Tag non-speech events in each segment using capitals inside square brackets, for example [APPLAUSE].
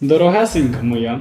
Дорогесенька моя,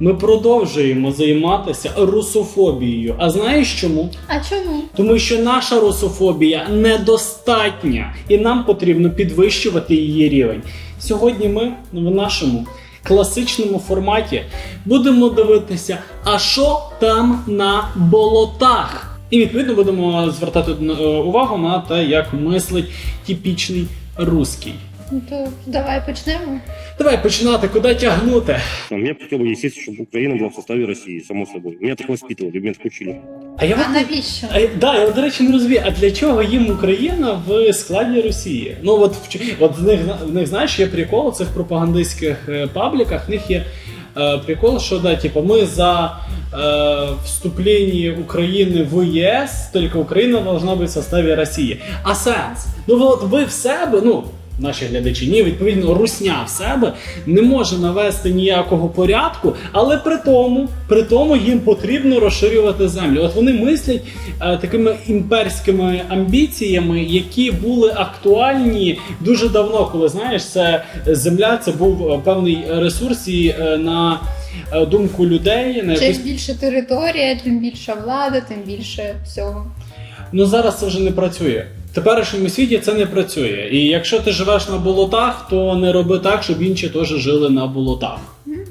ми продовжуємо займатися русофобією. А знаєш чому? А чому? Тому що наша русофобія недостатня, і нам потрібно підвищувати її рівень. Сьогодні ми в нашому класичному форматі будемо дивитися, а що там на болотах. І відповідно будемо звертати е, увагу на те, як мислить типічний русський. Ну то давай почнемо. Давай починати, куди тягнути. А Мне хотел бы, естественно, чтобы Украина была в составе России, само собой. Меня так воспитывали, меня так учили. А я А от- навіщо? А, да, я, до речі, не розумію, а для чого їм Україна в складі Росії? Ну от в, ч- от в них в них знаєш, є прикол у цих пропагандистських е, пабліках. В них є е, прикол, що да, типу, ми за е, вступлення України в ЄС, тільки Україна должна бути в составі Росії. А сенс? Ну от ви в себе, ну. Наші глядачі, ні, відповідно, русня в себе не може навести ніякого порядку, але при тому, при тому їм потрібно розширювати землю. От вони мислять е, такими імперськими амбіціями, які були актуальні дуже давно, коли знаєш, це земля, це був е, певний ресурс і е, на е, думку людей, на Чим якусь більше територія, тим більша влада, тим більше всього. Ну зараз це вже не працює. В теперішньому світі це не працює. І якщо ти живеш на болотах, то не роби так, щоб інші теж жили на болотах.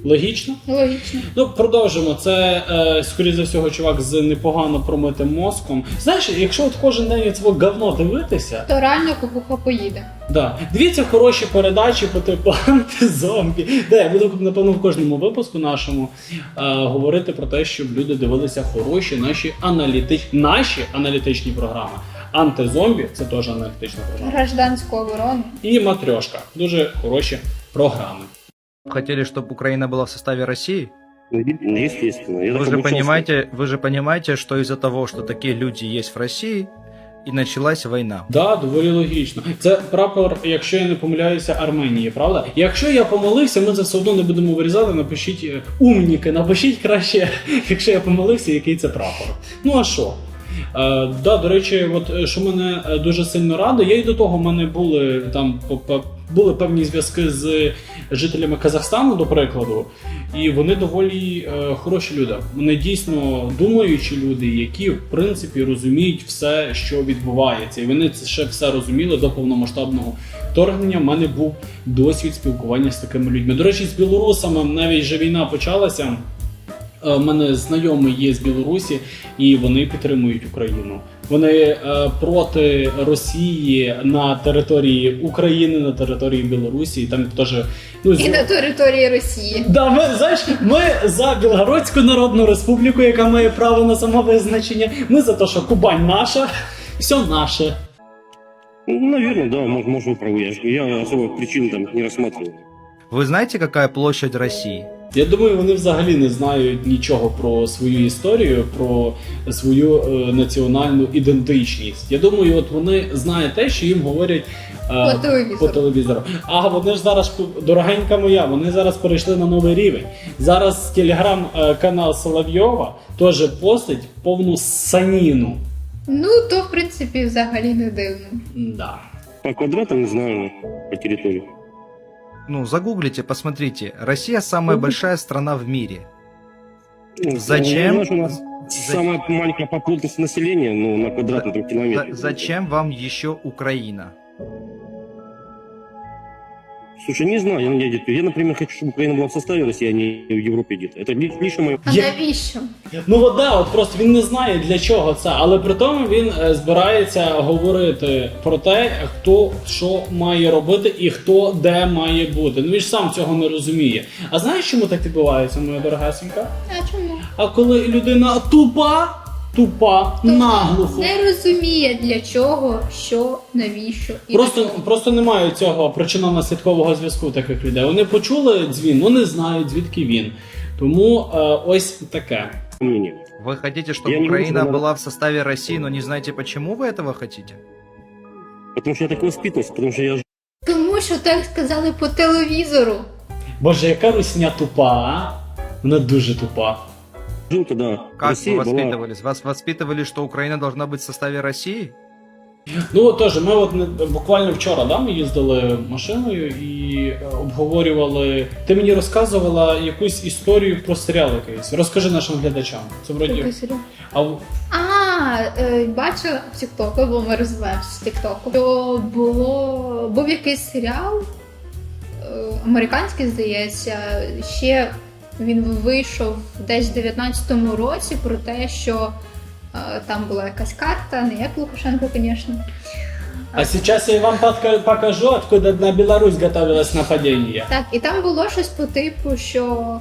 Логічно? Логічно. Ну, продовжимо. Це, е, скоріше за всього, чувак з непогано промитим мозком. Знаєш, якщо от кожен день цього говно дивитися, То реально кукуха поїде. да, дивіться хороші передачі по типу антизомбі. Де я буду, напевно, в кожному випуску нашому е, говорити про те, щоб люди дивилися хороші наші аналітичні наші аналітичні програми Антизомбі це теж аналітична програма. Гражданську оборону. І матрьошка. Дуже хороші програми. хотели, чтобы Украина была в составе России? Ну, Естественно. Я Вы так же обучался. понимаете, вы же понимаете, что из-за того, что такие люди есть в России, и началась война. Да, доволі логічно. Це прапор, якщо я не помиляюся, Арменії, правда? Якщо я помилився, ми це все одно не будемо вирізати. Напишіть е, умніки, напишіть краще, [LAUGHS] якщо я помилився, який це прапор. Ну а що? Е, да, до речі, от е, що мене е, дуже сильно радує, я і до того в мене були там були певні зв'язки з жителями Казахстану, до прикладу, і вони доволі хороші люди. Вони дійсно думаючі люди, які в принципі розуміють все, що відбувається, і вони це ще все розуміли до повномасштабного вторгнення. У мене був досвід спілкування з такими людьми. До речі, з білорусами навіть вже війна почалася. Е, У мене знайомий є з Білорусі, і вони підтримують Україну. Вони е, проти Росії на території України, на території Білорусі. І там теж ну з- І на території Росії. Да, ми знаєш, ми за Білгородську Народну Республіку, яка має право на самовизначення. Ми за те, що Кубань наша, все наше. Ну, наверное, да, может, может вы правы. Я, ж- я особо причин там не рассматривал. Вы знаете, какая площадь России? Я думаю, вони взагалі не знають нічого про свою історію, про свою е, національну ідентичність. Я думаю, от вони знають те, що їм говорять е, По телевізору. по телевізору. А вони ж зараз, дорогенька моя, вони зараз перейшли на новий рівень. Зараз телеграм-канал Соловйова теж постить повну саніну. Ну, то в принципі взагалі не дивно. Да. По квадратам, не знаю, по территории. Ну, загуглите, посмотрите. Россия самая большая страна в мире. Ну, Зачем? самая маленькая по плотности населения, ну, на квадратный километр. За- зачем вам еще Украина? Слушай, не знаю, я, я, я, например, хочу, чтобы Украина была в составе России, а не в Европе где-то. Это ли- лично мое... А Я- навіщо? Ну от да, от просто він не знає для чого це, але при тому він е, збирається говорити про те, хто що має робити і хто де має бути. Ну він ж сам цього не розуміє. А знаєш, чому так відбувається, моя дорогасенька? А чому? А коли людина тупа, тупа, Тобто наглухо. не розуміє для чого, що, навіщо і Просто, до чого. просто немає цього причинно-наслідкового зв'язку в таких людей. Вони почули дзвін, ну не знають звідки він. Тому е, ось таке. мнение. Вы хотите, чтобы Я не Украина буду, была в составе России, но не знаете, почему вы этого хотите? Потому что я так воспитывался, потому что я ж- Тому що так сказали по телевізору. Боже, яка русня тупа, а? Вона дуже тупа. жил, когда Как Россия вы была... воспитывались? Вас воспитывали, что Украина должна быть в составе России? Ну от теж, ми от не- буквально вчора да, ми їздили машиною і е, обговорювали. Ти мені розказувала якусь історію про серіал якийсь. Розкажи нашим глядачам. Це вроді. Який серіал? А в- А, е, бачила в Тіктоку, бо ми розвиваємося з Тіктоку. То було був якийсь серіал е, американський, здається. Ще він вийшов десь в 19-му році про те, що е, там була якась карта, не як Лукашенко, звісно. А сейчас я вам подка- покажу, откуда на Беларусь готовилось нападение. Так, і там було щось по типу, що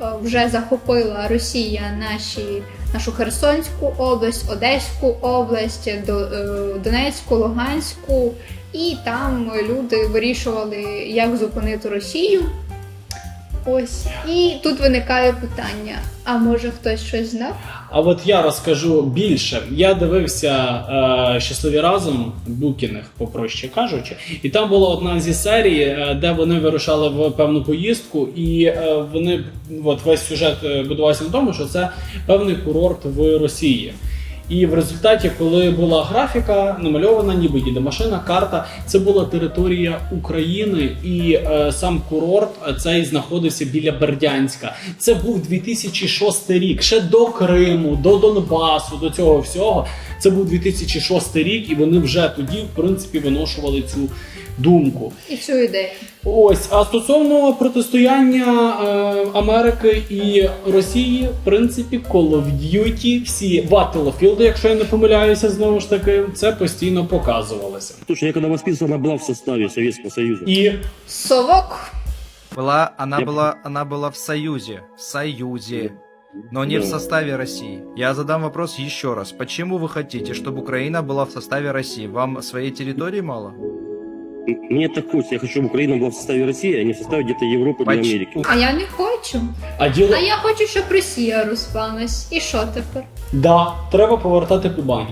е, вже захопила Росія наші, нашу Херсонську область, Одеську область, До- е, Донецьку, Луганську, і там люди вирішували, як зупинити Росію. Ось. І тут виникає питання: а може хтось щось знав? А от я розкажу більше. Я дивився е, щасливі разом Букіних, попроще кажучи, і там була одна зі серій, е, де вони вирушали в певну поїздку, і е, вони от весь сюжет е, будувався на тому, що це певний курорт в Росії. І в результаті, коли була графіка намальована, ніби їде машина, карта, це була територія України, і е, сам курорт е, цей знаходився біля Бердянська. Це був 2006 рік, ще до Криму, до Донбасу, до цього всього. Це був 2006 рік, і вони вже тоді, в принципі, виношували цю думку. І цю ідею. Ось, а стосовно протистояння е, Америки і Росії, в принципі, Call of Duty, всі Battlefield, якщо я не помиляюся, знову ж таки, це постійно показувалося. Слушай, я когда воспитывался, она была в составе Советского Союза. І Совок. Была, она Я- была, она была в Союзе, в Союзе, но не в Да. составе России. Я задам вопрос еще раз. Почему вы хотите, чтобы Украина была в составе России? Вам своей территории мало? М- Мне так хочется. Я хочу, чтобы Украина была в составе России, а не в составе где-то Европы или Поч- Америки. А я не хочу. а діло А я хочу, щоб Росія розпалась. І що тепер? Да, треба повертати Кубань.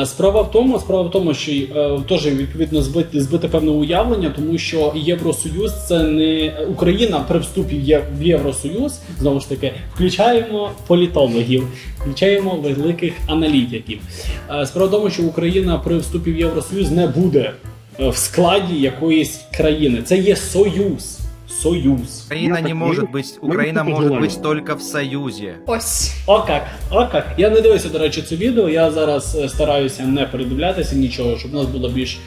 Е, Справа в тому, справа в тому, що е, теж відповідно збити збити певне уявлення, тому що Євросоюз це не Україна при вступі в Є- в Євросоюз. Знову ж таки, включаємо політологів, включаємо великих аналітиків. Е, Справа в тому, що Україна при вступі в Євросоюз не буде е, в складі якоїсь країни. Це є союз. Союз. Украина так не не- может быть, мы Украина только может желаем. быть только в Союзе. Ось. О как, о как. Я не дивився, до речі, це відео. Я зараз е, стараюся не передивлятися нічого, щоб у нас була більш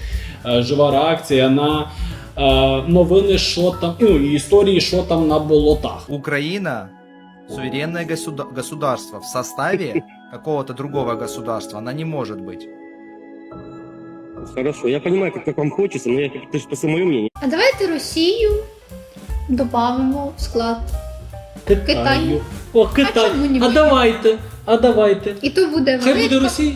е, жива реакція на е, новини, що там, ну, і історії, що там на болотах. Украина суверенное госуда- государство в составе [LAUGHS] какого-то другого государства, она не может быть. Хорошо, я понимаю, как, как вам хочется, но я, это же просто мое мнение. А давайте Росію додамо в склад. Китаю. Китаю. О, Китай. чому ні? А давайте, а давайте. І то буде Хай буде велика Росія.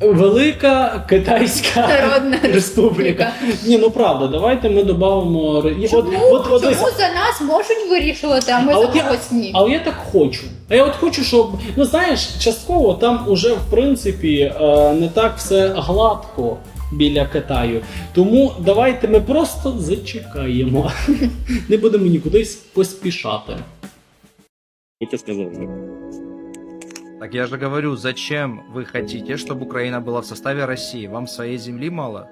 Велика Китайська народна [LAUGHS] Республіка. республіка. Ні, ну правда, давайте ми додамо. Чому, от, от, чому за нас можуть вирішувати, а ми А за я- когось ні? Але я так хочу. А я от хочу, щоб ну знаєш, частково там уже в принципі е, не так все гладко біля Китаю. Тому давайте ми просто зачекаємо. [LAUGHS] Не будемо нікудись поспішати. Я тебе сказал уже. Так я же говорю, зачем вы хотите, чтобы Украина была в составе России? Вам своей земли мало?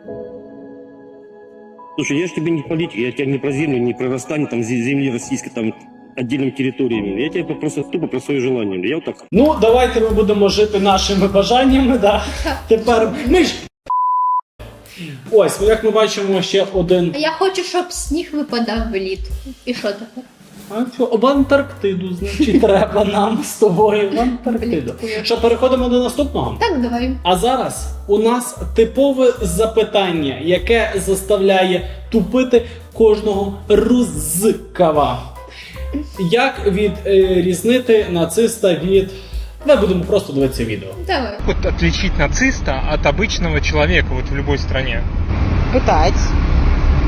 Слушай, я же тебе не политик, я тебя не про землю, не про расстание там зе- земли российской там отдельными территориями. Я тебе просто тупо про свое желание. Я вот так Ну, давайте ми будемо жити нашими бажаннями. Да. [LAUGHS] Тепер ми ж. Ось, як ми бачимо, ще один. А я хочу, щоб сніг випадав влітку. І що? А що, в Антарктиду, значить, треба нам з тобою в Антарктиду. Що, переходимо до наступного? Так, давай. А зараз у нас типове запитання, яке заставляє тупити кожного рузкава. Як відрізнити нациста від. Давай будемо просто дивитися відео. Давай. вот отличить нациста от обычного человека вот в любой стране? Пытать.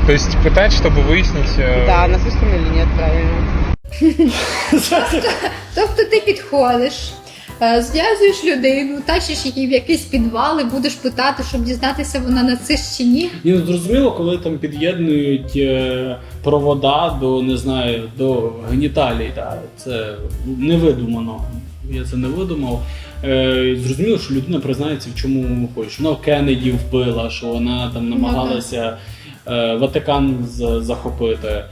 То есть пытать, чтобы выяснить... э, Да, нацистом или нет, правильно. [LAUGHS] Тобто ти підходиш, е, зв'язуєш людину, тащиш її в якийсь підвал і будеш питати, щоб дізнатися, вона нацист чи ні. І не зрозуміло, коли там під'єднують е, провода до не знаю, до геніталій. Та, це невидумано. Я це не видумав. Е, зрозуміло, що людина признається, в чому хоче. Вона Кеннеді вбила, що вона там намагалася е, Ватикан захопити. Е,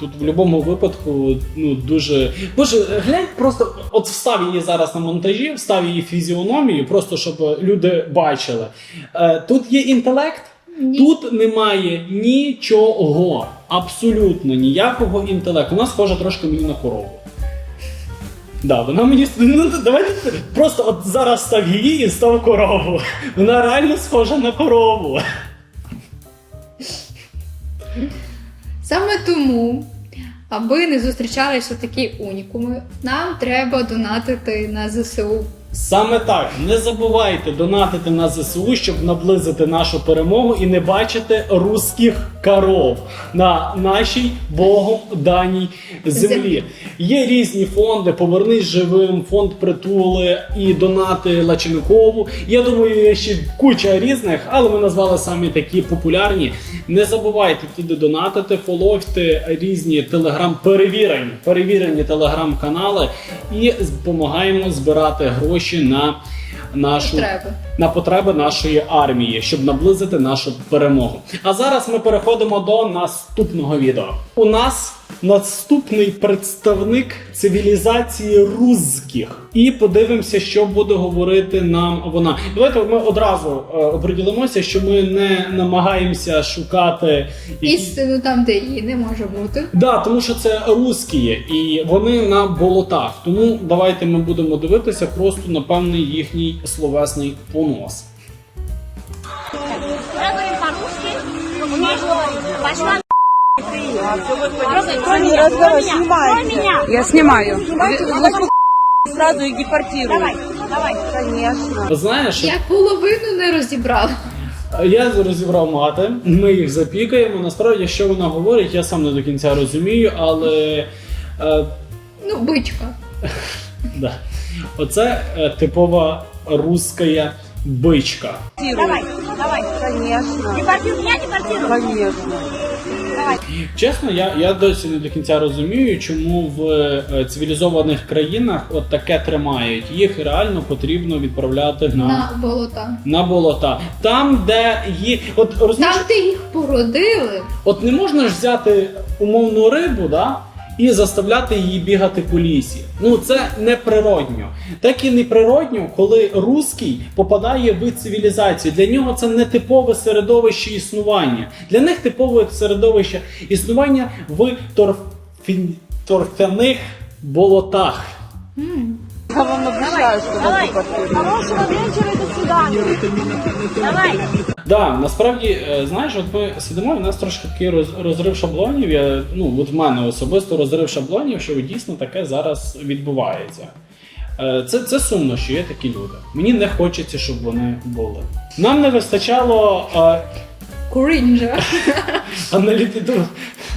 Тут в будь-якому випадку ну дуже. Боже, глянь, просто от встав її зараз на монтажі, встав її фізіономію, просто щоб люди бачили. Е, Тут є інтелект, Ні. Тут немає нічого, абсолютно ніякого інтелекту. Вона схожа трошки мені на корову. Да, вона мені ну, давайте просто от зараз став її і став корову. Вона реально схожа на корову. Саме тому, аби не зустрічалися такі унікуми, нам треба донатити на ЗСУ. Саме так, не забувайте донатити на ЗСУ, щоб наблизити нашу перемогу і не бачити русських коров на нашій Богом даній землі. Є різні фонди, повернись живим, фонд притули і донати Лаченкову. Я думаю, є ще куча різних, але ми назвали самі такі популярні. Не забувайте туди донатити, фоловте різні телеграм перевірені, перевірені телеграм-канали і допомагаємо збирати гроші на нашу Потреби. на потреби нашої армії, щоб наблизити нашу перемогу. А зараз ми переходимо до наступного відео. У нас наступний представник цивілізації русських. І подивимося, що буде говорити нам вона. Давайте ми одразу е, оприділимося, що ми не намагаємося шукати Істину там, де її не може бути. Да, тому що це русські, і вони на болотах. Тому давайте ми будемо дивитися просто на певний їхній словесний понос. Я говорю по-русски, говорить. Пошла Меня, кроме меня. Я снимаю. Сразу и депортирую. Давай, давай. Конечно. Знаєш, Я половину не розібрала. я розібрав мати, ми їх запікаємо. Насправді, що вона говорить, я сам не до кінця розумію, але е, Ну, бичка. [LAUGHS] да. оце е, типова руська бичка. Давай, давай. Конечно. Депортируй меня, депортируй. Конечно. Чесно, я, я досі не до кінця розумію, чому в е, цивілізованих країнах от таке тримають. Їх реально потрібно відправляти на. На болота. На болота. Там, де їх От розумієш, Там, де їх породили, от не можна ж взяти умовну рибу, да? І заставляти її бігати по лісі. Ну це неприродньо. Так і неприродньо, коли русський попадає в цивілізацію. Для нього це не типове середовище існування. Для них типове середовище існування в торф... торфяних болотах. Я вам что вас Давай. Хорошего вечера и до свидания. Давай. Да, насправді, е, знаєш, от ми сидимо, і в нас трошки такий роз- розрив шаблонів. Я, ну, от в мене особисто розрив шаблонів, що дійсно таке зараз відбувається. Е, Це, це сумно, що є такі люди. Мені не хочеться, щоб вони були. Нам не вистачало е, крінжа.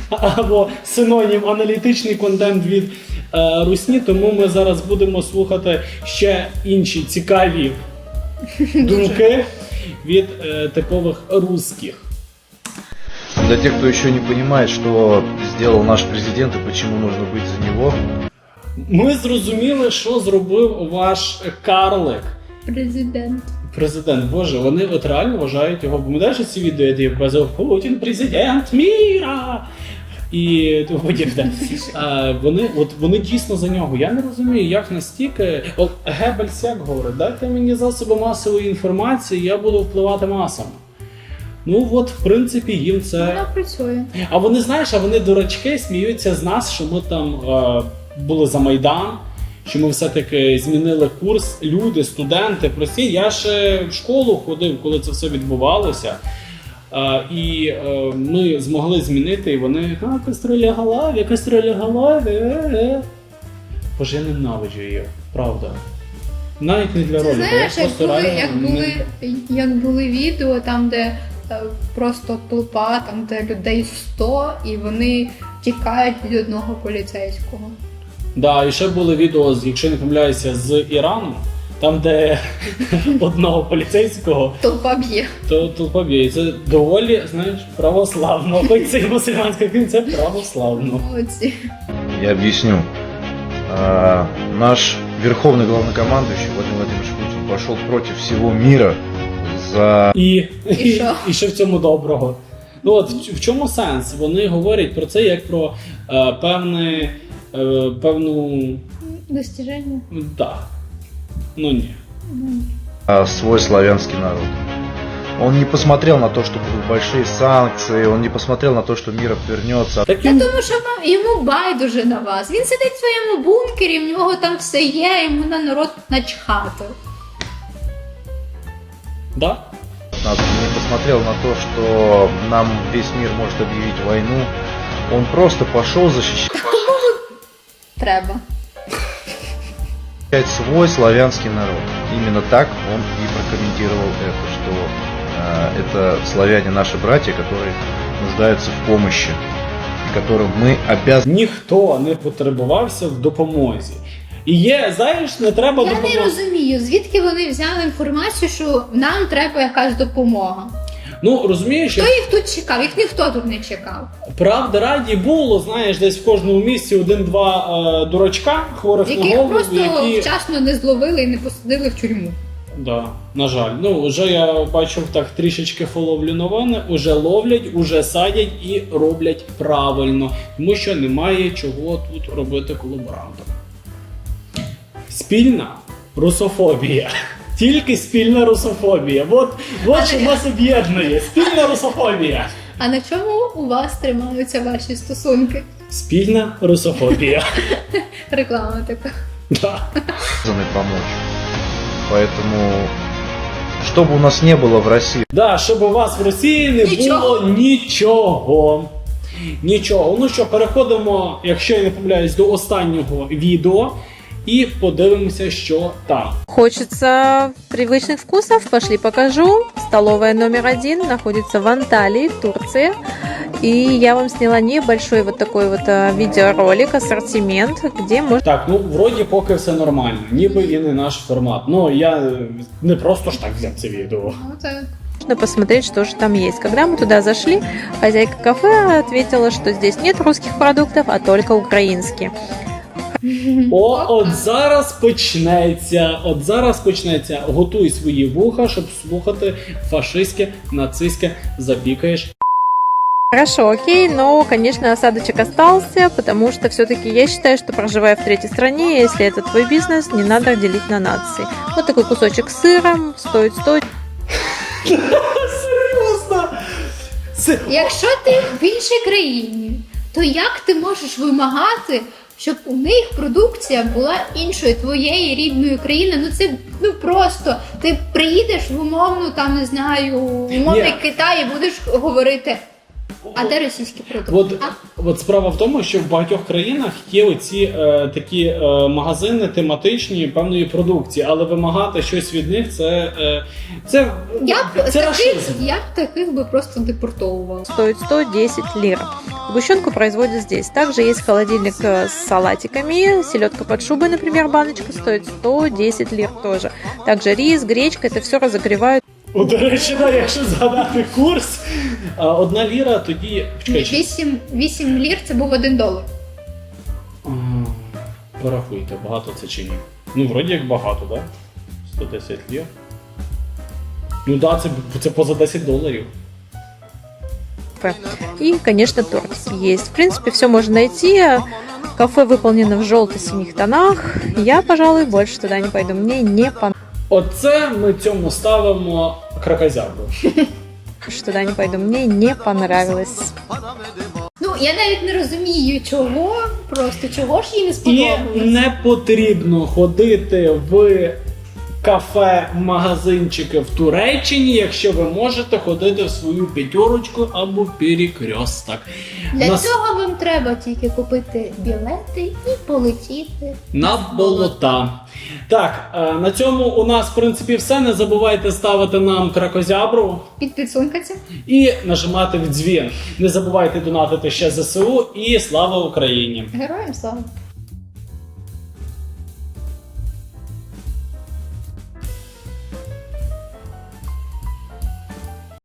або синонім аналітичний контент від е, Русні, тому ми зараз будемо слухати ще інші цікаві думки від е, типових русських. Для тех, кто еще не понимает, что сделал наш президент и почему нужно быть за него, Ми зрозуміли, що зробив ваш карлик. Президент. Президент, боже, вони от реально вважають його. Пам'ятаєш ці відео, де я показав Путін президент міра. І тому подібне. Вони, от вони дійсно за нього. Я не розумію, як настільки. От Геббельс як говорить, дайте мені засоби масової інформації, я буду впливати масами. Ну от, в принципі, їм це. Вона працює. А вони, знаєш, а вони дурачки сміються з нас, що ми там е, були за Майдан, що ми все-таки змінили курс. Люди, студенти, прості. Я ще в школу ходив, коли це все відбувалося. Е, і е, ми змогли змінити, і вони а, кастроля голові. е, е». Боже, я ненавиджу її, правда. Навіть не для я знаєш, як були, як були, як були відео там, де е, просто толпа, там де людей 100, і вони тікають від одного поліцейського. Да, і ще були відео, з- якщо не помиляюся, з Ірану, там, де [LAUGHS] одного поліцейського Толпа б'є. то толпа б'є. І це доволі, знаєш, православно. Хоч це і мусульманська країна, це православно. Молодці. я объясню. А, наш верховный главнокомандующий Владимир Владимирович Путин пошел против всего мира за І, І що? і що в цьому доброго? Ну от в, в чому сенс? Вони говорять про це як про е, певне, е, певну. Достіження. Так. Ну ні. а, свой славянский народ. Он не посмотрел на то, что будут большие санкции, он не посмотрел на то, что мир обернется. Так Та він тому що вам- йому байдуже на вас. Він сидить в своєму бункері, в нього там все є, йому на народ начхати. да? Нас не посмотрел на то, что нам весь мир может объявить войну. Он просто пошел защищать Треба. свой славянский народ. Именно так он и прокомментировал это, что э, это славяне наши братья, которые нуждаются в помощи, и которым мы обязаны. Ніхто не потребувався в допомозі. І є, знаєш, не треба Я не допомоги. розумію, звідки вони взяли інформацію, що нам треба якась допомога. Ну розумієш, Хто їх тут чекав? Їх ніхто тут не чекав. правда раді було, знаєш, десь в кожному місці один-два е, дурачка хворих на Яких голову, просто які вчасно не зловили і не посадили в тюрму. Да, на жаль. Ну, вже я бачив так трішечки фоловлю новини, уже ловлять, уже садять і роблять правильно, тому що немає чого тут робити колаборантам. Спільна русофобія. Тільки спільна русофобія. От, от що нас об'єднує. Спільна русофобія. А на чому у вас тримаються ваші стосунки? Спільна русофобія. [LAUGHS] Реклама така. Да. обязаны помочь. Поэтому, что бы у нас не было в России, Да, щоб у вас в Росії не Нічого. було нічого. Нічого. Ну що, переходимо, якщо я не помиляюсь, до останнього відео і подивимося, що там. Хочется привычных вкусов? Пошли покажу. Столовая номер один находится в Анталии, в Турции. И я вам сняла небольшой вот такой вот а, видеоролик, ассортимент, где можно Так, ну вроді поки все нормально, ніби і не наш формат. Ну я е, не просто ж так взяв це відео. Ну, так. посмотреть, что же там есть. Когда мы туда зашли, хозяйка кафе ответила, что здесь нет русских продуктов, а только украинские. О, от зараз почнеться. От зараз почнеться. Готуй свої вуха, щоб слухати фашистське, нацистське запікаєш. Хорошо, окей, но, конечно, осадочек остался, потому что все-таки я считаю, что проживая в третьей стране, если это твой бизнес, не надо делить на нации. Вот такой кусочек сыра стоит 100 Серйозно? Якщо ти в іншій країні, то як ти можеш вимагати, щоб у них продукція була іншої твоєї рідної країни? Ну це ну просто ти приїдеш в умовну, там не знаю, умовний Ні. Китай і будеш говорити. А де російські продукти? От, от справа в тому, що в багатьох країнах є оці е, такі е, магазини тематичні певної продукції, але вимагати щось від них це, е, це, Я б це таких, я б таких би просто депортовувала. стоит 110 лир. Сгущенку производят здесь. Также есть холодильник с салатиками. Селедка под шубой, например, баночка стоит 110 лир тоже. Также рис, гречка, это все разогревают. О, до речі, да, якщо згадати курс, а, одна ліра тоді. Чекай, чи- 8, 8 лір це був 1 долар. А, Порахуйте, багато це чи ні. Ну, вроді як багато, так? Да? 110 лір. Ну так, да, це, це поза 10 доларів. И, конечно, торт есть. В принципе, все можно найти. Кафе выполнено в желто-синих тонах. Я, пожалуй, больше туда не пойду. Мне не понравилось. Оце ми цьому ставимо кракозябру. Що не пойду. Мені не понравилось. Ну я навіть не розумію, чого, просто чого ж їй не І сподобалось. не потрібно ходити в кафе, магазинчики в Туреччині, якщо ви можете ходити в свою п'ятерочку або перекресток. Для Нас- цього вам треба тільки купити білети і полетіти. на болота. Так, е, на цьому у нас в принципі все. Не забувайте ставити нам кракозябру Під підсункаться. і нажимати в дзвін. Не забувайте донатити ще ЗСУ і слава Україні! Героям слава!